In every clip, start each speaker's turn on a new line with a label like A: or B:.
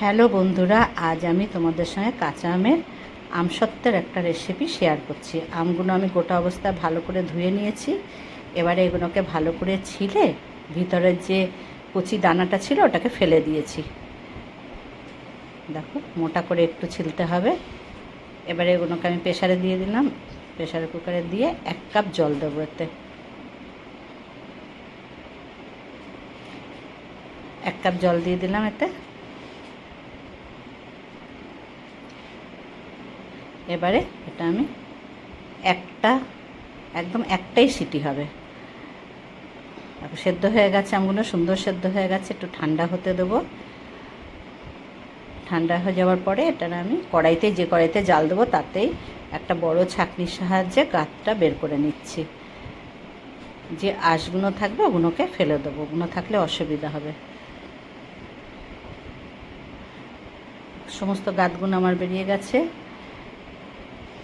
A: Hello বন্ধুরা, আজ আমি তোমাদের সঙ্গে কাঁচা আমের আমসত্ত্বের একটা রেসিপি শেয়ার করছি। আমগুলো আমি গোটা অবস্থায় ভালো করে ধুয়ে নিয়েছি। এবারে এগুলোকে ভালো করে ছিলে ভিতরের যে কচি দানাটা ছিল ওটাকে ফেলে দিয়েছি। দেখো, মোটা করে একটু ছিলতে হবে। এবারে এগুলোকে আমি প্রেশারে দিয়ে দিলাম। প্রেশার কুকারে দিয়ে এক কাপ জল দেবো এতে। এক কাপ জল দিয়ে দিলাম এতে। এবারে এটা আমি একটা, একদম একটাই সিটি হবে। সেদ্ধ হয়ে গেছে আমগুলো, সুন্দর সেদ্ধ হয়ে গেছে, একটু ঠান্ডা হতে দেবো। ঠান্ডা হয়ে যাওয়ার পরে এটা আমি কড়াইতে, যে কড়াইতে জাল দেবো তাতেই একটা বড় ছাঁকনির সাহায্যে গাতটা বের করে নিচ্ছি। যে আঁশগুলো থাকবে ওগুলোকে ফেলে দেবো, ওগুলো থাকলে অসুবিধা হবে। সমস্ত গাতগুলো আমার বেরিয়ে গেছে।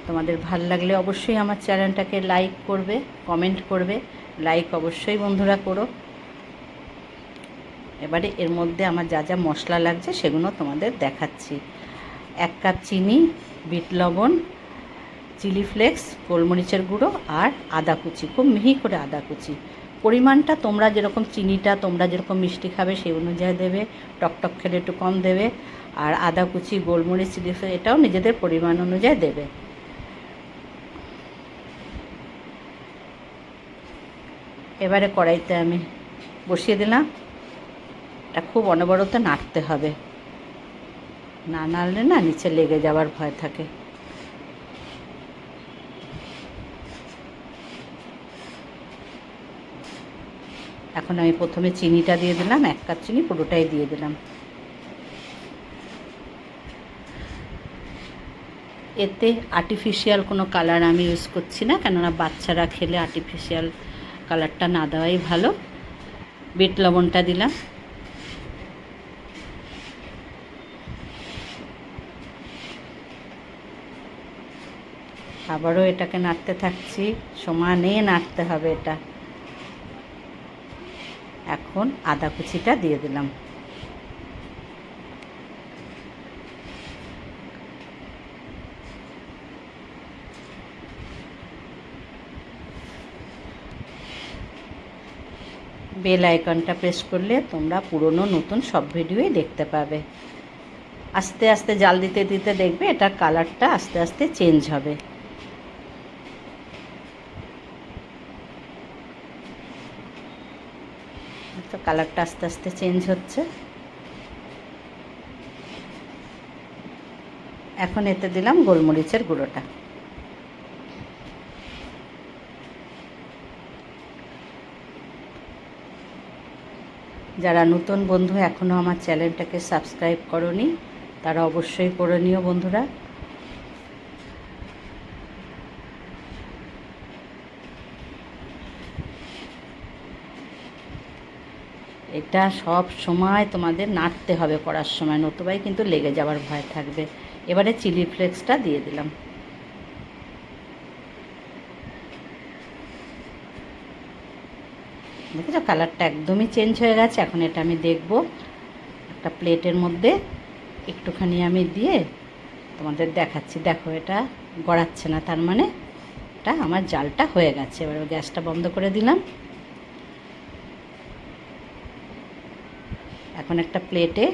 A: তোমাদের ভালো লাগলে অবশ্যই আমার চ্যানেলটাকে লাইক করবে, কমেন্ট করবে, লাইক অবশ্যই বন্ধুরা করো। এবারে এর মধ্যে আমার যা যা মশলা লাগছে সেগুলো তোমাদের দেখাচ্ছি। এক কাপ চিনি, বিট লবণ, চিলি ফ্লেক্স, গোলমরিচের গুঁড়ো আর আদা কুচি, খুব মিহি করে আদা কুচি। পরিমাণটা তোমরা যেরকম চিনিটা, তোমরা যেরকম মিষ্টি খাবে সেই অনুযায়ী দেবে টকটক খেলে একটু কম দেবে। আর আদা কুচি, গোলমরিচ, চিলি ফ্লেক্স, এটাও নিজেদের পরিমাণ অনুযায়ী দেবে। এবারে কড়াইতে আমি বসিয়ে দিলাম। এটা খুব অনবরত নাড়তে হবে। না নাড়লে না নিচে লেগে যাওয়ার ভয় থাকে। এখন আমি প্রথমে চিনিটা দিয়ে দিলাম, এক কাপ চিনি পুরোটাই দিয়ে দিলাম। এতে আর্টিফিশিয়াল কোনো কালার আমি ইউজ করছি না, কেননা বাচ্চারা খেলে আর্টিফিশিয়াল কালারটা না দেওয়াই ভালো। বেট লবণটা দিলাম। আবারও এটাকে নাড়তে থাকছি। সমানে নাড়তে হবে এটা। এখন আদা কুচিটা দিয়ে দিলাম। বেল আইকনটা প্রেস করলে তোমরা পুরনো নতুন সব ভিডিওই দেখতে পাবে। আস্তে আস্তে জাল দিতে দিতে দেখবে এটার কালারটা আস্তে আস্তে চেঞ্জ হবে। তো কালারটা আস্তে আস্তে চেঞ্জ হচ্ছে। এখন এতে দিলাম গোলমরিচের গুঁড়োটা। যারা নতুন বন্ধু এখনও আমার চ্যানেলটাকে সাবস্ক্রাইব করনি, তারা অবশ্যই করে নিও বন্ধুরা। এটা সব সময় তোমাদের নাড়তে হবে করার সময়, নতুবাই কিন্তু লেগে যাওয়ার ভয় থাকবে। এবারে চিলি ফ্লেক্সটা দিয়ে দিলাম। দেখেছ? কালারটা একদমই চেঞ্জ হয়ে গেছে। এখন এটা আমি দেখব। একটা প্লেটের মধ্যে একটুখানি আমি দিয়ে তোমাদের দেখাচ্ছি। দেখো, এটা গড়াচ্ছে না, তার মানে এটা আমার জালটা হয়ে গেছে। এবার গ্যাসটা বন্ধ করে দিলাম। এখন একটা প্লেটে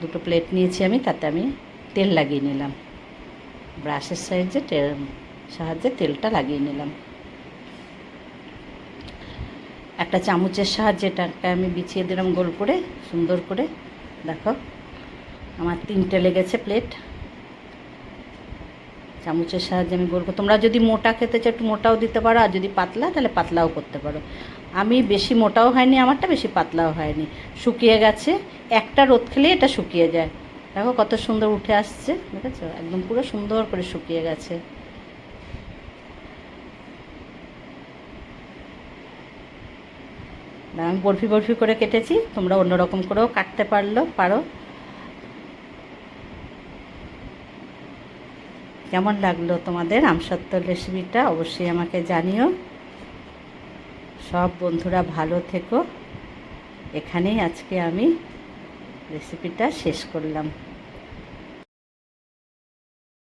A: দুটো প্লেট নিয়েছি আমি, তাতে আমি তেল লাগিয়ে নিলাম। ব্রাশের সাহায্যে সাহায্যে তেলটা লাগিয়ে নিলাম। একটা চামচের সাহায্যে এটাকে আমি বিছিয়ে দিলাম গোল করে, সুন্দর করে। দেখো, আমার তিনটে লেগেছে প্লেট। চামচের সাহায্যে আমি গোল তোমরা যদি মোটা খেতে চাও, একটু মোটাও দিতে পারো, আর যদি পাতলা, তাহলে পাতলাও করতে পারো। আমি বেশি মোটাও হয়নি, আমারটা বেশি পাতলাও হয়নি। শুকিয়ে গেছে, একটা রোদ খেলে এটা শুকিয়ে যায়। দেখো কত সুন্দর উঠে আসছে, দেখেছ? একদম পুরো সুন্দর করে শুকিয়ে গেছে। আমি বরফি বরফি করে কেটেছি। তোমরা অন্যরকম করেও কাটতে পারল, পারো। কেমন লাগল তোমাদের আমসত্ত্বর রেসিপিটা অবশ্যই আমাকে জানিও। সব বন্ধুরা ভালো থেকো। এখানেই আজকে আমি রেসিপিটা শেষ করলাম।